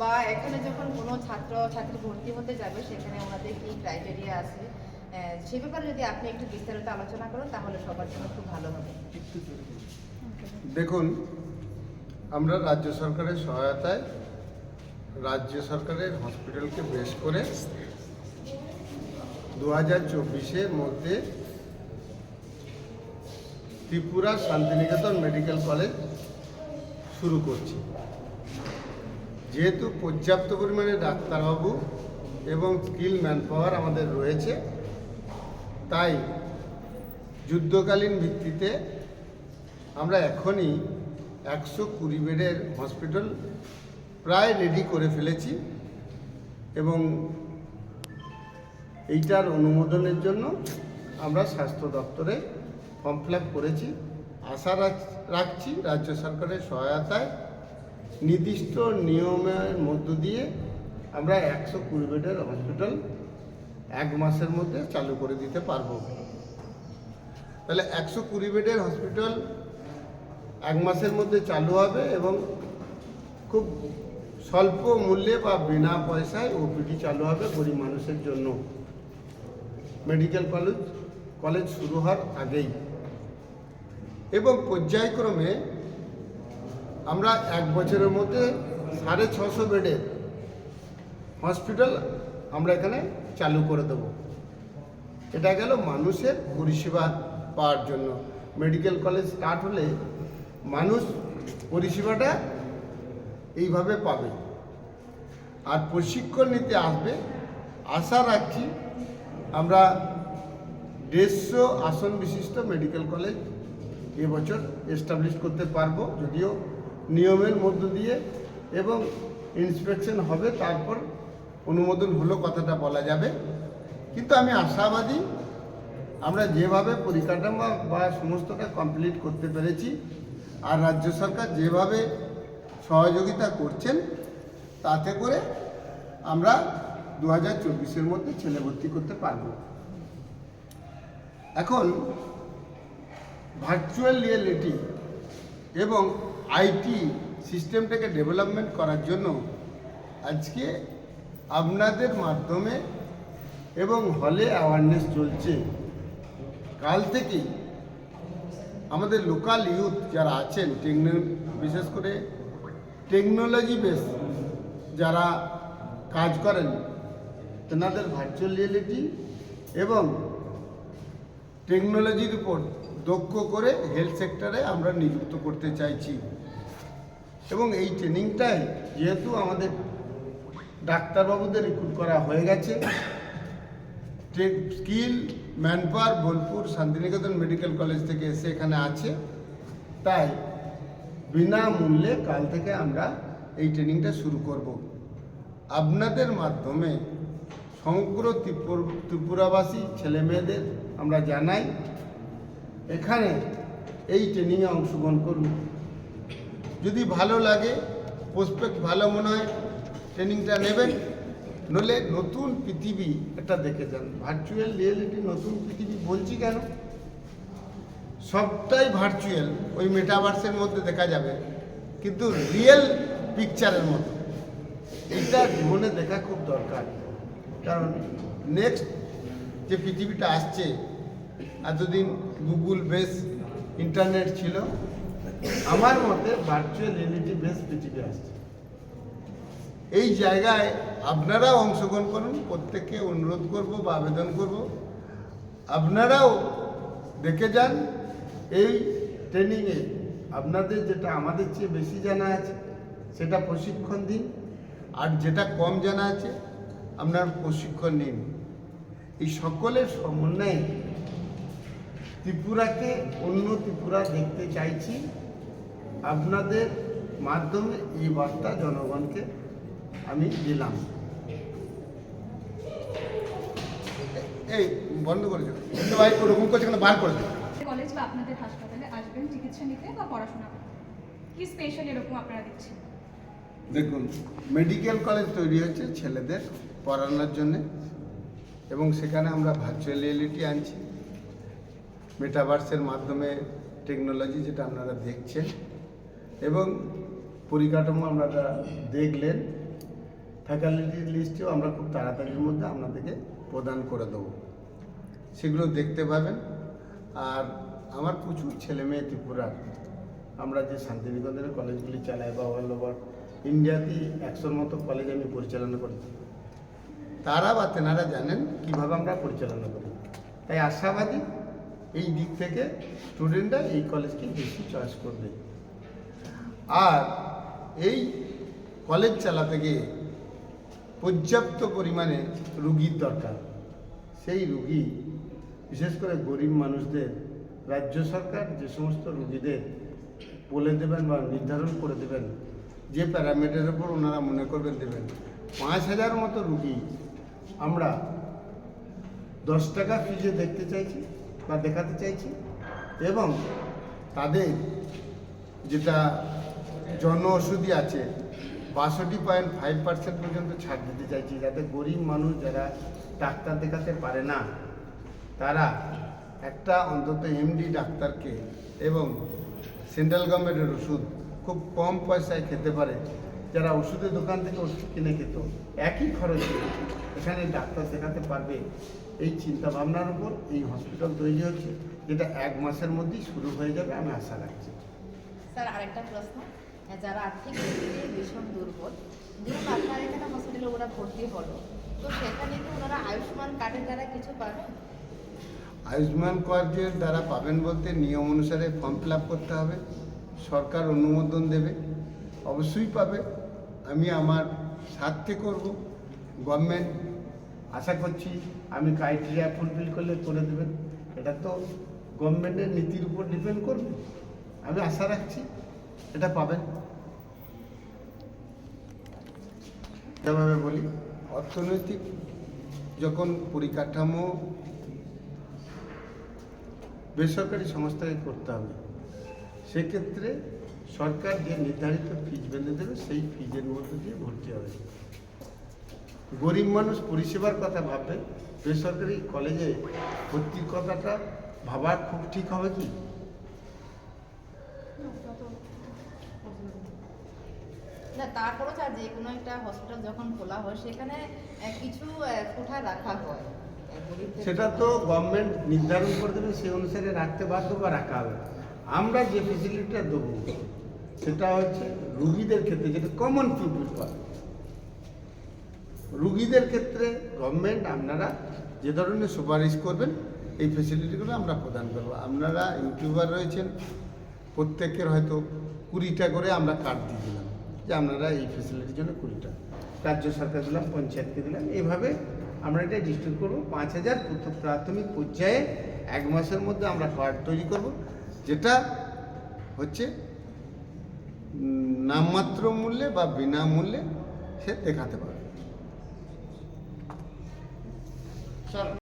বা এখানে যখন কোনো ছাত্র ছাত্রী ভর্তি হতে যাবে সেখানে ওনাদের কি ক্রাইটেরিয়া আছে? আহ, সে ব্যাপারে যদি আপনি একটু বিস্তারিত আলোচনা করেন তাহলে সবার জন্য খুব ভালো হবে। দেখুন আমরা রাজ্য সরকারের সহায়তায় রাজ্য সরকারের হসপিটালকে বেশ করে দু হাজার চব্বিশের মধ্যে ত্রিপুরা শান্তিনিকেতন মেডিকেল কলেজ শুরু করছি। যেহেতু পর্যাপ্ত পরিমাণে ডাক্তারবাবু এবং স্কিল ম্যানপাওয়ার আমাদের রয়েছে, তাই যুদ্ধকালীন ভিত্তিতে আমরা এখনই একশো কুড়ি বেডের হসপিটাল প্রায় রেডি করে ফেলেছি এবং এইটার অনুমোদনের জন্য আমরা স্বাস্থ্য দপ্তরে ফর্ম ফিল করেছি। আশা রাখ- রাখছি রাজ্য সরকারের সহায়তায় নির্দিষ্ট নিয়মের মধ্য দিয়ে আমরা একশো কুড়ি বেডের হসপিটাল এক মাসের মধ্যে চালু করে দিতে পারব। তাহলে একশো কুড়ি বেডের হসপিটাল এক মাসের মধ্যে চালু হবে এবং খুব স্বল্প মূল্যে বা বিনা পয়সায় ওপিডি চালু হবে গরিব মানুষের জন্য। মেডিকেল কলেজ কলেজ শুরু হওয়ার আগেই। এবং পর্যায়ক্রমে আমরা এক বছরের মধ্যে সাড়ে ছশো বেডের হসপিটাল আমরা এখানে চালু করে দেব। এটা গেল মানুষের পরিষেবা পাওয়ার জন্য। মেডিকেল কলেজ স্টার্ট হলে মানুষ পরিষেবাটা এইভাবে পাবে। আর প্রশিক্ষণ নিতে আসবে। আশা রাখছি আমরা দেড়শো আসন বিশিষ্ট মেডিকেল কলেজ এবছর এস্টাবলিশ করতে পারব। যদিও নিয়মের মধ্য দিয়ে এবং ইন্সপেকশন হবে, তারপর অনুমোদন হলো কথাটা বলা যাবে। কিন্তু আমি আশাবাদী, আমরা যেভাবে পরিকাঠামো বা সমস্তটা কমপ্লিট করতে পেরেছি, আর রাজ্য সরকার যেভাবে সহযোগিতা করছেন, তাতে করে আমরা দু হাজার চব্বিশের মধ্যে ছেলে ভর্তি করতে পারব। এখন ভার্চুয়াল রিয়েলিটি এবং আইটি সিস্টেমটাকে ডেভেলপমেন্ট করার জন্য আজকে আপনাদের মাধ্যমে এবং হলে অ্যাওয়ারনেস চলছে। কাল থেকেই আমাদের লোকাল ইউথ যারা আছেন টেকনো বিশেষ করে টেকনোলজি বেস যারা কাজ করেন, তেনাদের ভার্চুয়াল রিয়েলিটি এবং টেকনোলজির উপর দক্ষ করে হেলথ সেক্টরে আমরা নিযুক্ত করতে চাইছি। এবং এই ট্রেনিংটাই যেহেতু আমাদের ডাক্তারবাবুদের রিক্রুট করা হয়ে গেছে skill manpower Bolpur Santiniketan medical college থেকে এসে এখানে আছে। তাই বিনামূল্যে কাল থেকে আমরা এই ট্রেনিংটা শুরু করব। আপনাদের মাধ্যমে সমগ্র ত্রিপুর, ত্রিপুরাবাসী ছেলে মেয়েদের আমরা জানাই, এখানে এই ট্রেনিংয়ে অংশগ্রহণ করুন। যদি ভালো লাগে প্রসপেক্ট ভালো মনে হয় ট্রেনিংটা নেবেন নলে নতুন পৃথিবী একটা দেখে যান। ভার্চুয়াল রিয়েলিটি নতুন পৃথিবী বলছি কেন? সবটাই ভার্চুয়াল ওই মেটাভার্সের মধ্যে দেখা যাবে, কিন্তু রিয়েল পিকচারের মতো। এইটা জীবনে দেখা খুব দরকার। কারণ নেক্সট যে পৃথিবীটা আসছে এতদিন গুগল বেস ইন্টারনেট ছিল আমার মতে ভার্চুয়াল রিয়েলিটি বেস পৃথিবী আসছে। এই জায়গায় আপনারাও অংশগ্রহণ করুন, প্রত্যেককে অনুরোধ করব বা আবেদন করব। আপনারাও দেখে যান, এই ট্রেনিংয়ে আপনাদের যেটা আমাদের চেয়ে বেশি জানা আছে, সেটা প্রশিক্ষণ দিন। আর যেটা কম জানা আছে, আপনার প্রশিক্ষণ নিন। এই সকলের সমন্বয়ে ত্রিপুরাকে, অন্য ত্রিপুরা দেখতে চাইছি। আপনাদের মাধ্যমে এই বার্তা জনগণকে আমি দিলাম। এই বন্ধ করে ভাই ওরকম করছে কেন? বার করে কলেজ বা আপনাদের হাসপাতালে আসবেন চিকিৎসা নিতে বা পড়াশোনা কি স্পেশাল এরকম আপনারা দিচ্ছেন? দেখুন মেডিকেল কলেজ তৈরি হচ্ছে ছেলেদের পড়ানোর জন্যে এবং সেখানে আমরা ভার্চুয়াল রিয়েলিটি আনছি। মেটাভার্সের মাধ্যমে টেকনোলজি যেটা আপনারা দেখছেন। এবং পরিকাঠামো আপনারা দেখলেন ফ্যাকাল্টি লিস্টেও আমরা খুব তাড়াতাড়ির মধ্যে আপনাদেরকে প্রদান করে দেবো। সেগুলো দেখতে পাবেন। আর আমার প্রচুর ছেলে মেয়ে ত্রিপুরার আমরা যে শান্তিনিকেতনের কলেজগুলি চালাই বা অল ওভার ইন্ডিয়াতেই একশোর মতো কলেজ আমি পরিচালনা করেছি। তারা বা তেনারা জানেন কীভাবে আমরা পরিচালনা করি। তাই আশাবাদী এই দিক থেকে স্টুডেন্টরা এই কলেজকে বেশি চয়েস করবে। আর এই কলেজ চালাতে গিয়ে পর্যাপ্ত পরিমাণে রুগীর দরকার। সেই রুগী, বিশেষ করে গরিব মানুষদের, রাজ্য সরকার যে সমস্ত রুগীদের বলে দেবেন বা নির্ধারণ করে দেবেন, যে প্যারামিটারের উপর ওনারা মনে করবেন দেবেন, পাঁচ হাজার মতো রুগী আমরা দশ টাকা ফিজে দেখতে চাইছি বা দেখাতে চাইছি এবং তাদের যেটা জন ওষুধই আছে, বাষট্টি পয়েন্ট ফাইভ পার্সেন্ট পর্যন্ত ছাড় দিতে চাইছি, যাতে গরিব মানুষ যারা ডাক্তার দেখাতে পারে না, তারা একটা অন্তত এমডি ডাক্তারকে এবং সেন্ট্রাল গভর্নমেন্টের ওষুধ খুব কম পয়সায় খেতে পারে, যারা ওষুধের দোকান থেকে ওষুধ কিনে খেত, একই খরচে এখানে ডাক্তার দেখাতে পারবে, এই চিন্তা ভাবনার উপর এই হসপিটাল তৈরি হচ্ছে, যেটা এক মাসের মধ্যেই শুরু হয়ে যাবে, আমি আশা রাখছি। স্যার, আরেকটা প্রশ্ন। যারা আর্থিক দিক ভীষণ দুর্বল, ধরুন আপনার এখানে হসপিটালে ওরা ভর্তি হলো, তো সেখানে কি ওনারা আয়ুষ্মান কার্ডের দ্বারা কিছু পাবে আয়ুষ্মান কার্ডের দ্বারা পাবেন বলতে নিয়ম অনুসারে ফর্ম ফিল করতে হবে, সরকার অনুমোদন দেবে, অবশ্যই পাবে। আমি আমার স্বার্থে করব গভর্নমেন্ট আশা করছি আমি ক্রাইটেরিয়া ফুলফিল করলে করে দেবেন। এটা তো গভর্নমেন্টের নীতির উপর ডিপেন্ড করবে। আমি আশা রাখছি এটা পাবেন। যেভাবে বলি। অর্থনৈতিক যখন পরিকাঠামো বেসরকারি সংস্থাকে করতে হবে, সেক্ষেত্রে সরকার যে নির্ধারিত ফিজ বেঁধে দেবে, সেই ফিজের মধ্যে দিয়ে ভর্তি হবে। গরিব মানুষ পরিষেবার কথা ভাববে, বেসরকারি কলেজে ভর্তির কথাটা ভাবা খুব ঠিক হবে কি? না, তারপরও স্যার যে কোনো একটা হসপিটাল যখন খোলা হয়, সেখানে কিছু কোঠা রাখা হয়। সেটা তো গভর্নমেন্ট নির্ধারণ করে দেবে, সেই অনুসারে রাখতে বাধ্য বা রাখা হবে। আমরা যে ফেসিলিটিটা দেবো, সেটা হচ্ছে রুগীদের ক্ষেত্রে, যেটা কমন পিপুল পায় রুগীদের ক্ষেত্রে গভর্নমেন্ট আপনারা যে ধরনের সুপারিশ করবেন, এই ফেসিলিটিগুলো আমরা প্রদান করব। আপনারা ইউটিউবার রয়েছেন, প্রত্যেকের হয়তো কুড়িটা করে আমরা কার্ড দিয়ে দিলাম। যে আপনারা এই ফেসিলিটির জন্য কুড়িটা। রাজ্য সরকার দিলাম, পঞ্চায়েতকে দিলাম। এইভাবে আমরা এটা ডিস্ট্রিবিউট করব। পাঁচ হাজার প্রথম প্রাথমিক পর্যায়ে এক মাসের মধ্যে আমরা কার্ড তৈরি করব, যেটা হচ্ছে নামমাত্র মূল্যে বা বিনামূল্যে সে দেখাতে পারবে।